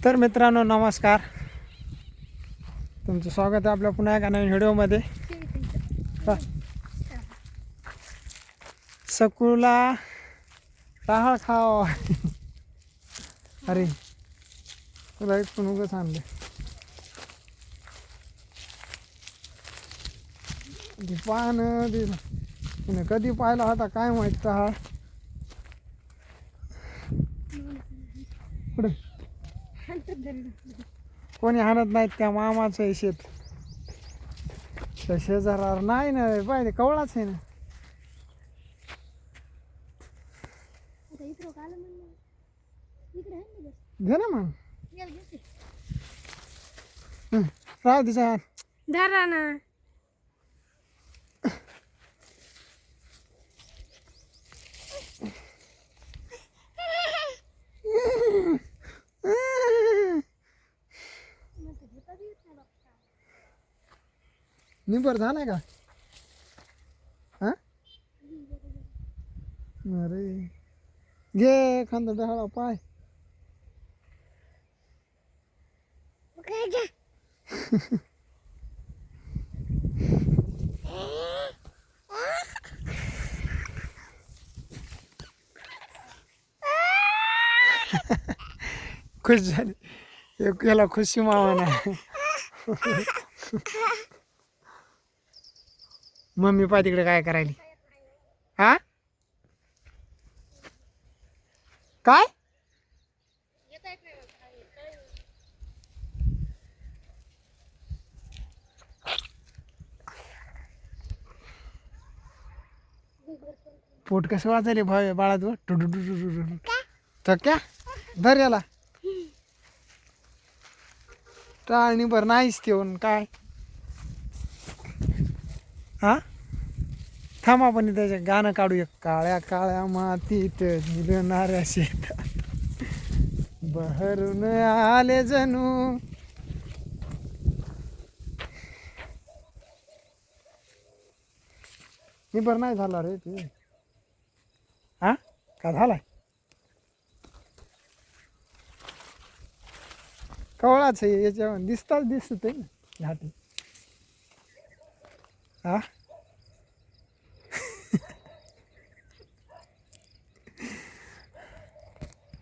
तर मित्रांनो नमस्कार. तुमचं स्वागत आहे आपल्या पुन्हा एका नवीन व्हिडिओमध्ये. हा. सकूला टाळ खाव अरे तुला एक पण उगंच आणलं पानं पाहणं कधी पाहिला होता काय माहीत हा पुढे कोणी आणत नाहीत त्या मामाचं आहे शेत. त्या शेजारावर नाही ना पाहिजे कवळाच आहे ना. घे ना मग. हं, राहू तिचा धरा ना निबर झालाय का? हा? अरे. घे खांदा डहाळा पाय. खुश झाली. एक याला खुशी मावाना मम्मी पा तिकडे काय करायली. हा? काय? पोट कसं वाजले भाव बाळा तू टुटू टुटू टुटू तर क्या धर याला आणि बरं नाहीच ठेवून काय? हा? थांब आपण त्याचे गाणं काढूया काळ्या काळ्या मातीत झुलणाऱ्या शेतात. बहरून आले जणू. निबर नाही झाला रे ते. हा? का झालाय? कवळाच आहे याच्यावर दिसताच दिसत आहे ना. घाटी हा?